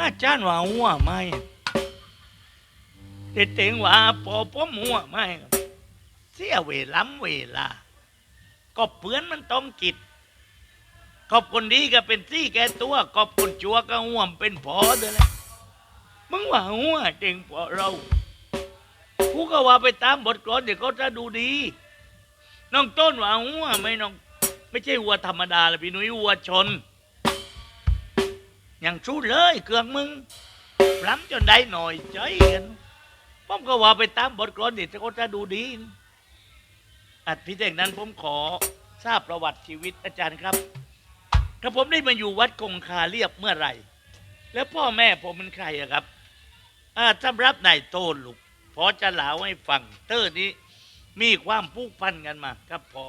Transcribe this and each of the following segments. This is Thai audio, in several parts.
อาจารย์ว่าหัวไหมเด็ดเต็งว่าพอผมหัวไหมเสียเวลาเวลา ก็เพื่อนมันต้องกิดกอบคนดีก็เป็นซี่แกตัวกอบคนจัวก็ห่วมเป็นพอเด้อแหละมึงว่าหัวเต็งพอเรากูก็ว่าไปตามบทกลอนเดี๋ยวเขาจะดูดี น้องต้นว่าหัวไม่น้อง ไม่ใช่วัวธรรมดาละพี่นุ่ยวัวชน ย่างชูดเลยเครื่องมึงพล้ำจนได้หน่อยใจกันผมก็ว่าไปตามบทกลอนเดี๋ยวเขาจะดูดี อัดพิเศษนั้นผมขอทราบประวัติชีวิตอาจารย์ครับกระผมได้มาอยู่วัดคงคาเรียบเมื่อไหร่ แล้วพ่อแม่ผมเป็นใครอะครับอาสำรับนายโตนลูกพอจะเล่าให้ฟังเตอร์นี้มีความผูกพันกันมาครับพอ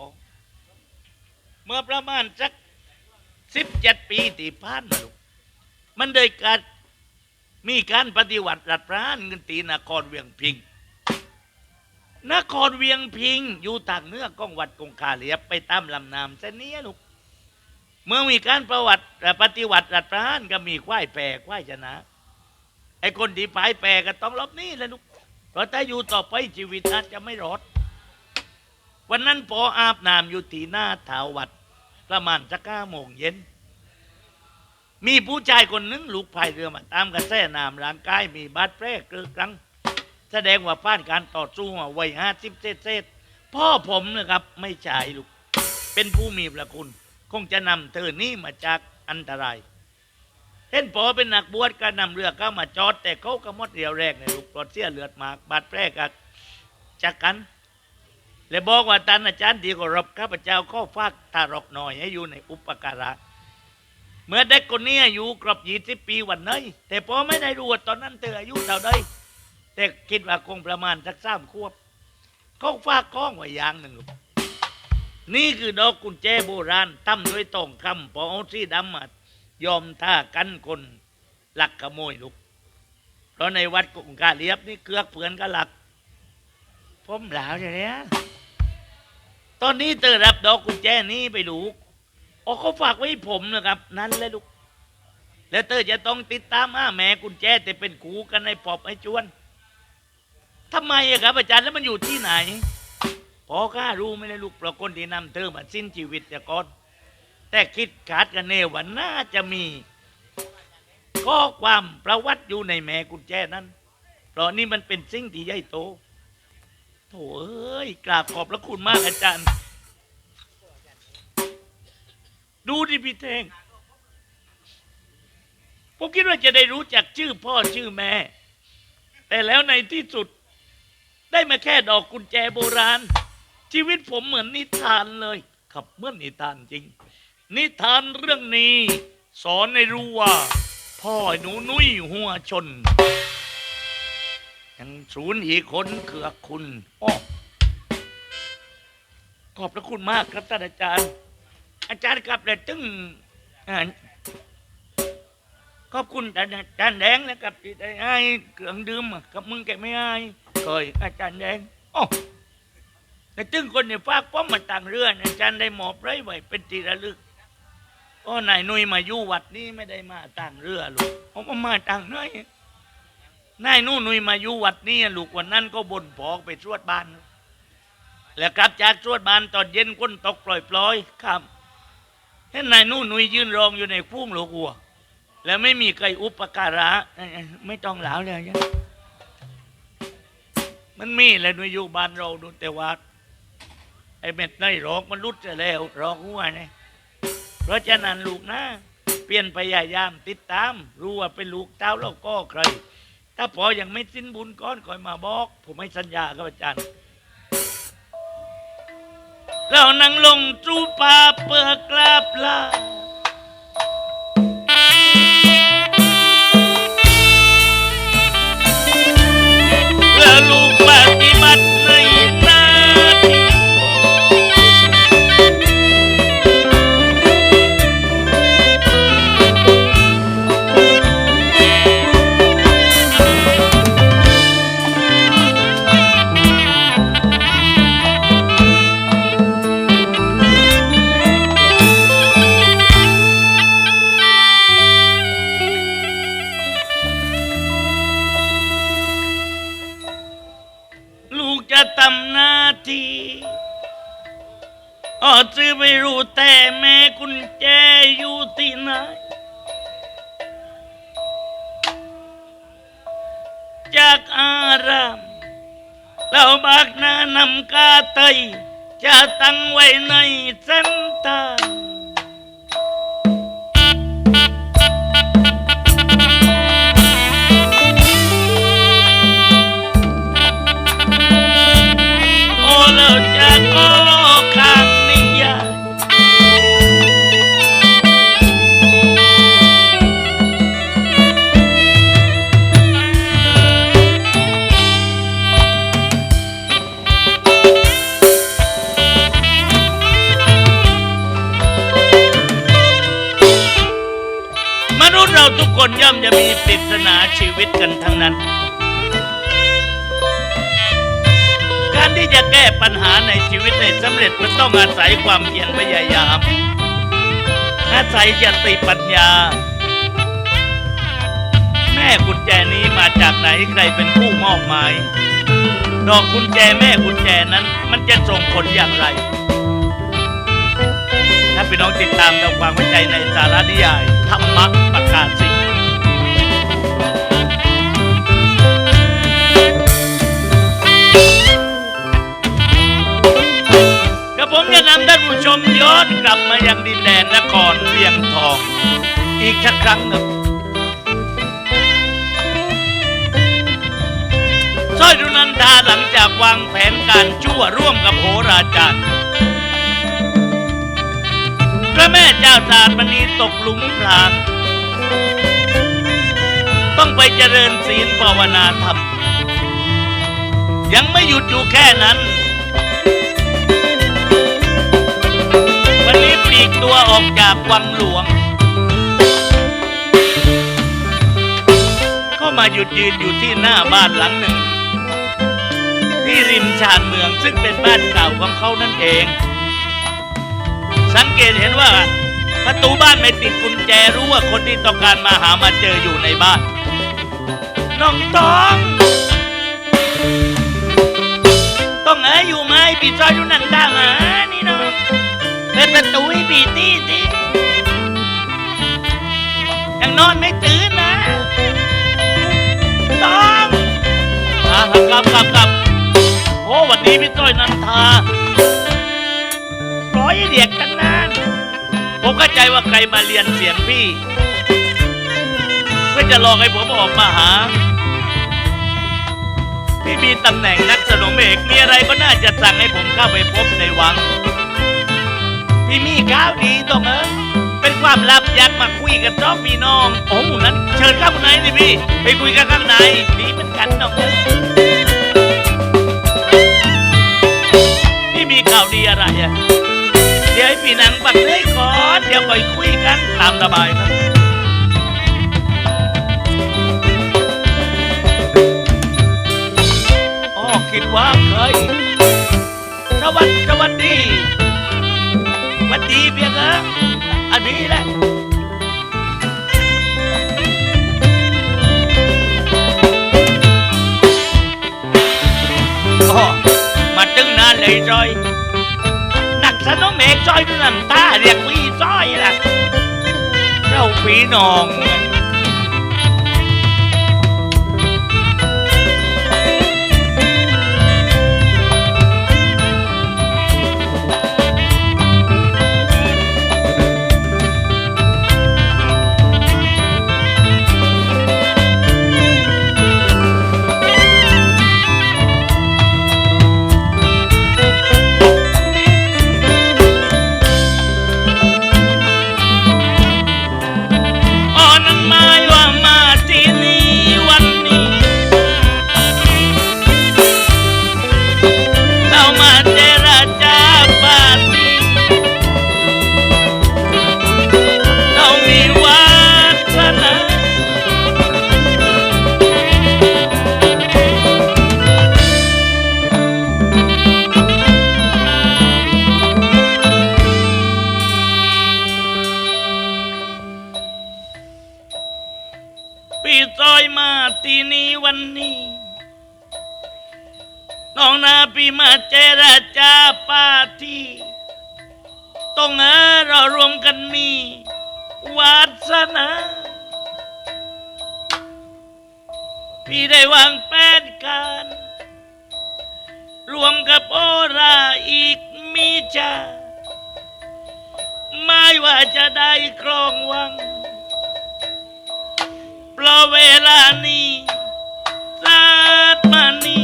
เมื่อประมาณสักสิบเจ็ดปีที่ผ่านมาลูก มันได้การมีการปฏิวัติรัฐประหารเงินตีนครเวียงพิง นครเวียงพิง อยู่ทางเหนือกองวัดกงคาเหลียบไปตามลำน้ำเสนนี้ลูกเมื่อมีการประวัติปฏิวัติรัฐประหารก็มีควายแปรควายชนะ ไอ้คนที่พายแปรก็ต้องลบนี้แหละลูกเพราะถ้าอยู่ต่อไปชีวิตอาจจะไม่รอดวันนั้นพออาบน้ำอยู่ที่หน้าถาววัดประมาณสักเก้าโมงเย็น มีผู้ชายคนหนึงลูกพายเรือมาตามกระแสน้ำร่างกายมีบาดแผลเกลือกรังแสดงว่าผ่านการต่อสู้มาวัยห้าสิบเศษเศษพ่อผมนะครับ ไม่ใช่ลูก เป็นผู้มีพระคุณ คงจะนำเธอนี้มาจากอันตราย เห็นพอเป็นนักบวชก็นำเรือเข้ามาจอด แต่เขาก็มดเรียวแรกในลูกปลดเสียเลือดมาก บาดแผลกันจากกันและบอกว่าท่านอาจารย์ดีกว่ารบข้าพเจ้าข้อฟากทารกหน่อยให้อยู่ในอุปการะ เมื่อเด็กคนนี้อายุครบยี่สิบปีวันนี้แต่พอไม่ได้รู้ว่าตอนนั้นเธออายุเท่าใดแต่คิดว่าคงประมาณสักสามขวบเขาฝากข้องไว้อย่างหนึ่งนี่คือดอกกุญแจโบราณตั้มด้วยตองคำพอเอาสีดำมายอมท่ากันคนหลักขโมยลูกเพราะในวัดกุงกาเลียบนี่เกือกเผือนก็หลักผมหลาวอย่างเนี้ยตอนนี้เธอรับดอกกุญแจนี้ไปลูก โอ้เขาฝากไว้ผมนะครับ นั่นเลยลูก แล้วเธอจะต้องติดตามอาแม่กุญแจแต่เป็นขูกันในปอบไอ้จวนทำไมอะครับ อาจารย์แล้วมันอยู่ที่ไหนพอข้ารู้ไหมเลยลูกเพราะคนที่นำเธอมาสิ้นชีวิตแต่ก่อนแต่คิดขาดกันเนว่าน่าจะมีข้อความประวัติอยู่ในแม่กุญแจนั้น เพราะนี่มันเป็นสิ่งที่ใหญ่โตโถเอ้ยกราบขอบพระคุณมากอาจารย์ ดูดิพี่เทงผมคิดว่าจะได้รู้จักชื่อพ่อชื่อแม่ แต่แล้วในที่สุด ได้มาแค่ดอกกุญแจโบราณ ชีวิตผมเหมือนนิทานเลยครับเมื่อนนิทานจริง นิทานเรื่องนี้ สอนให้รู้ว่า พ่อหนูนุ้ยหัวชน ยังศูนย์อีกคนเกือคุณอ้อขอบพระคุณมากครับท่านอาจารย์ อาจารย์ครับแต่ตึงขอบคุณอาจารย์แดงนะครับที่ได้ให้เครื่องดื่มกับมึงแกไม่ให้เคยอาจารย์แดงโอ้แต่ตึงคนเนี่ยฝากป้อมมาต่างเรือนอาจารย์ได้หมอบไว้ไว้เป็นที่ระลึกโอ้นายนุยมาอยู่วัดนี้ไม่ได้มาต่างเรือลูกผมมาต่างน้อยนายนู่นุยมาอยู่วัดนี้ลูกวันนั้นก็บ่นพอกไปตรวจบ้าน แล้วกลับจากตรวจบ้านตอนเย็นก้นตกปล่อยๆครับ เห็นนายนู่นนุยยืนรองอยู่ในพุ่งหลวกัว แล้วไม่มีใครอุปการะ ไม่ต้องหลาวเลยนะมันมีแหละนุยอยู่บ้านเราดูแต่ว่าไอ้เม็ดในรอกมันรุดจะแล้วรอกหัวเนี่ยเพราะฉะนั้นลูกนะ เปลี่ยนพยายามติดตาม รู้ว่าเป็นลูกเต้าแล้วก็ใคร ถ้าพอยังไม่สิ้นบุญก้อนคอยมาบอก ผมให้สัญญาครับอาจารย์ เรานั่งลงจูปาเปิดกราบลา เราบากหน้านำก ก้ปัญหาในชีวิตให้สำเร็จมันต้องอาศัยความเพียรพยายาม อาศัยสติปัญญา แม่กุญแจนี้มาจากไหนใครเป็นผู้มอบหมาย ดอกกุญแจแม่กุญแจนั้นมันจะส่งผลอย่างไร ถ้าพี่น้องติดตามทำความเข้าใจในสารนิยายธรรมะประกาศสิทธิ์กับ ผมจะนำท่านผู้ชมย้อนกลับมายังดินแดนนครเวียงทอง อีกสักครั้งหนึ่งสร้อยดุนันทาหลังจากวางแผนการชั่วร่วมกับโหราจารย์พระแม่เจ้าสารมณีตกหลุมพรางต้องไปเจริญศีลภาวนาธรรม ยังไม่หยุดอยู่แค่นั้น วันนี้ปลีกตัวออกจากวังหลวง ก็มาหยุดยืนอยู่ที่หน้าบ้านหลังหนึ่ง ที่ริมชานเมืองซึ่งเป็นบ้านเก่าของเขานั่นเอง สังเกตเห็นว่าประตูบ้านไม่ติดกุญแจรู้ว่าคนที่ต้องการมาหามาเจออยู่ในบ้าน น้องตอง ต้องเอ๋ยอยู่ไหมปีซอยดูหนังตามานี่น้อง เปิดประตูให้ปีตี้สิยังนอนไม่ตื่นนะต้องอะครับครับครับครับโอ้วันนี้พี่ต้อยนันทาร้อยเรียกตั้งนาน ผมเข้าใจว่าใครมาเรียนเสียงพี่ เพื่อจะรอให้ผมออกมาหาพี่มีตำแหน่งนักสนมเอกมีอะไรก็น่าจะสั่งให้ผมเข้าไปพบในวัง พี่มีข้าวดีต้องเออเป็นความลับอยากมาคุยกันน้องพี่น้องโอ้หนั้นเชิญเข้าข้างในสิพี่ ไปคุยกันข้างในดีเหมือนกันน้องเอ้ยพี่มีข่าวดีอะไรอะเดี๋ยวให้พี่นังปักเลยก่อนเดี๋ยวไปคุยกันตามสบายครับอ๋อคิดว่าเคยสวัสดีสวัสดี ดีเพียงเอออันนี้แหละอ๋อมาตึงนานเลยจอย นักสนมเอกจอยนั่นตาเรียกพี่ซอยล่ะ เราพี่น้องกัน น้องนาพี่มาเจรจาปาทีต้องเออเรารวมกันมีวาสนา พี่ได้วางแผนการ รวมกับโอราอีกมีจาไม่ว่าจะได้ครองวัง เพราะเวลานี้ศาตมานี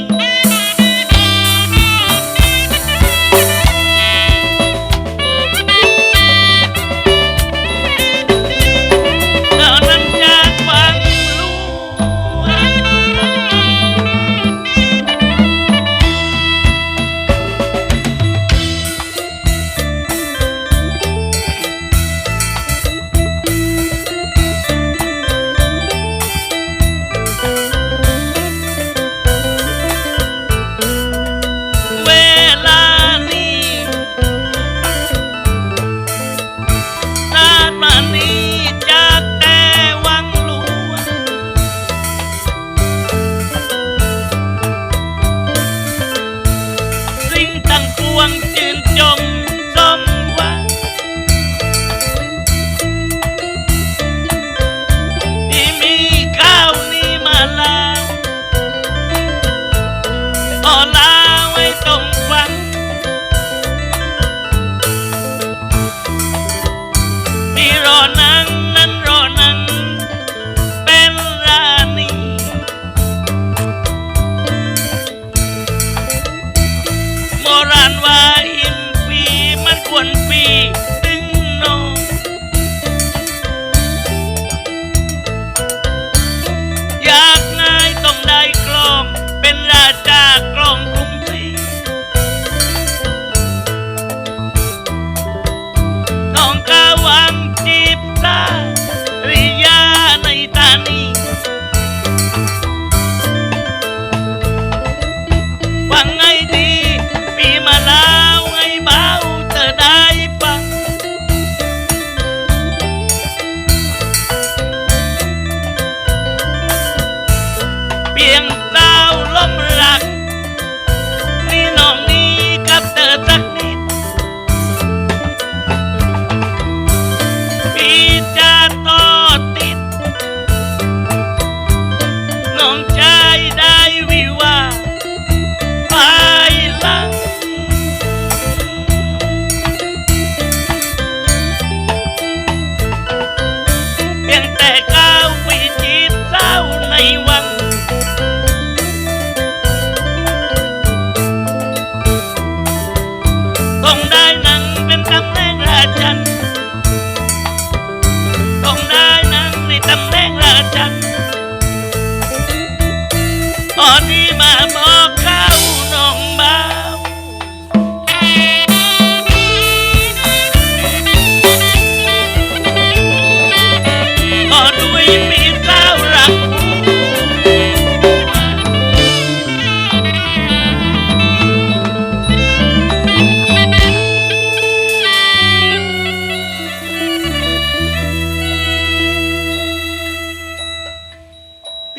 น้องกาวัง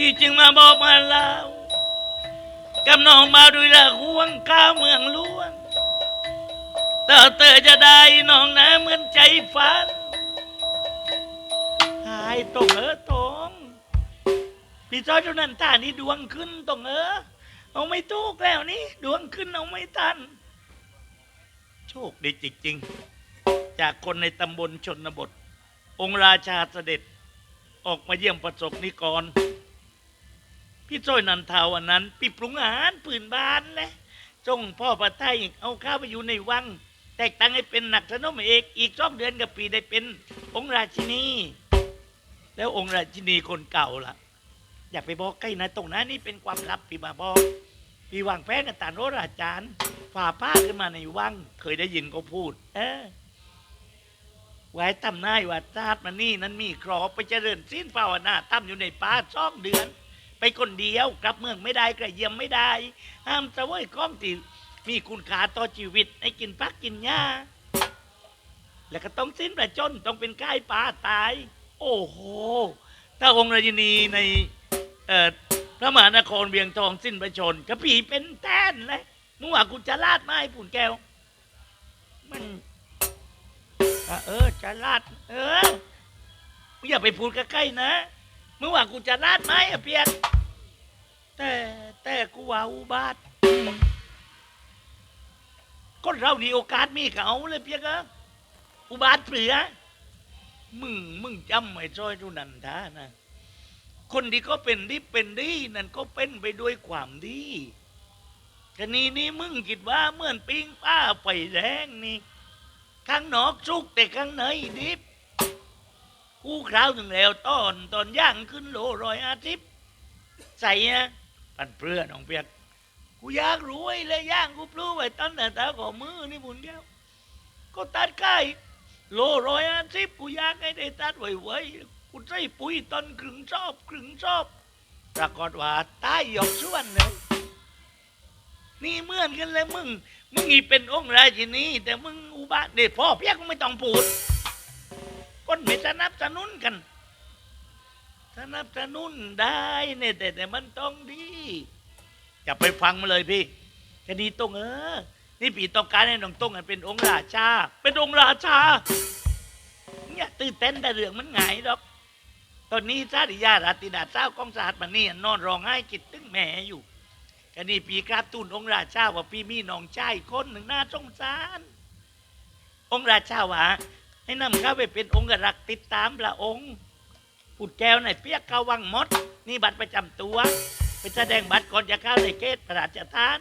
พี่จึงมาบอกมาเล่ากำนองมาด้วยละห่วงข้าวเมืองหลวงต่เธอจะได้น้องนะเหมือนใจฝันหายตรงเออตรงพี่จอยเท่านั้นตานี่ดวงขึ้นตรงเออเอาไม่ถูกแล้วนี่ดวงขึ้นเอาไม่ทัน โชคดีจริงๆ จากคนในตำบลชนบท องค์ราชาเสด็จออกมาเยี่ยมประสบนิกร พี่จ้อยนันทาวันนั้นพี่ปรุงอาหารปืนบ้านแหละจงพ่อประไทยเอาข้าวไปอยู่ในวัง แตกตั้งให้เป็นหนักสนมเอกอีกสองเดือนกับปีได้เป็นองค์ราชินี แล้วองค์ราชินีคนเก่าล่ะ อยากไปบอกใกล้นะตรงนั้นนี่เป็นความลับพี่มาบอกพี่วางแผนกับตานโรราจารย์ฝ่าผ้าขึ้นมาในวัง เคยได้ยินเขาพูด เออไว้ตั้มนายว่าชาติมันนี่นั้นมีครอบไปเจริญสิ้นภาวนาตั้มอยู่ในป่าสองเดือน ไปคนเดียว กลับเมืองไม่ได้กระเยี่ยมไม่ได้ ห้ามตะเวยก้องที่มีคุณค่าต่อชีวิต ให้กินพักกินหญ้า แล้วก็ต้องสิ้นประจนต้องเป็นก้ายป่าตาย โอ้โห ถ้าองค์ราชินีในเอ่อพระมหานครเวียงทองสิ้นประชนกระผีเป็นแต้นเลยมึงว่ากูจะลาดไม้ผุนแก้ว มันอะเออจะลาด เออมึงอย่าไปพูดใกล้ๆนะ มึงว่ากูจะลาดไหมอะเพียกแต่แต่กูว่าอุบาทคนเรานี่โอกาสมีก็เอาเลยเพียกอะอุบาทเปลือมึงมึงจำไว้อยทุนันทานะ คนที่ก็เป็นดีเป็นดีนั่นก็เป็นไปด้วยความดีชนีนี้มึงคิดว่าเหมือนปิงป้าไฟแรงนี่ข้างนอกสุกแต่ข้างในดิบ กูคราวหนึ่งแล้วตอนตอนย่างขึ้นโลรอยอาทิตย์ใส่นะปันเปลือน้องเปียกกูอยากรวยเลยย่างกูปลื้ไว้ตั้งแต่ตาขอมือนี่บุญแก้วก็ตัดใกล้โลรอยอาทิตย์กูอยากให้ได้ตัดไว้ๆกูใส่ปุ๋ยต้นครึ่งชอบครึ่งชอบปรากฏว่าตายหยอกส่วนเลยนี่เหมือนกันเลยมึง มึงอีเป็นองค์ราชินีแต่มึงอุบาทเด็ดพ่อเพียกไม่ต้องพูด คนไม่สนับสนุนกัน สนับสนุนได้เนี่ยแต่แต่มันต้องดีอย่าไปฟังมาเลยพี่ค่นี้ตรงเออ นี่ปีต้องการให้น้องตรงอะเป็นองค์ราชา เป็นองค์ราชา เนี่ยตื่นเต้นแต่เรื่องมันไงดอก ตอนนี้ซาดิยาราติดาเจ้ากองสาดมานี่นอนร้องไห้คิดตึ้งแม่อยู่กันนี่ปีกราตุนองค์ราชาว่าพี่มีน้องชายคนหนึ่งหน่าสงสาร องค์ราชาว่า ให้นำเข้าไปเป็นองค์รักติดตามพระองค์ปุดแก้วในเปียกกาวังมด นี่บัตรประจำตัวไปแสดงบัตรก่อนจะเข้าในเกตพระราชทาน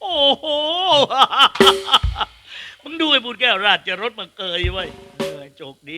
โอ้โห มึงดูไอ้บุญแก้วราชรถมาเกยไว้เออโจกดี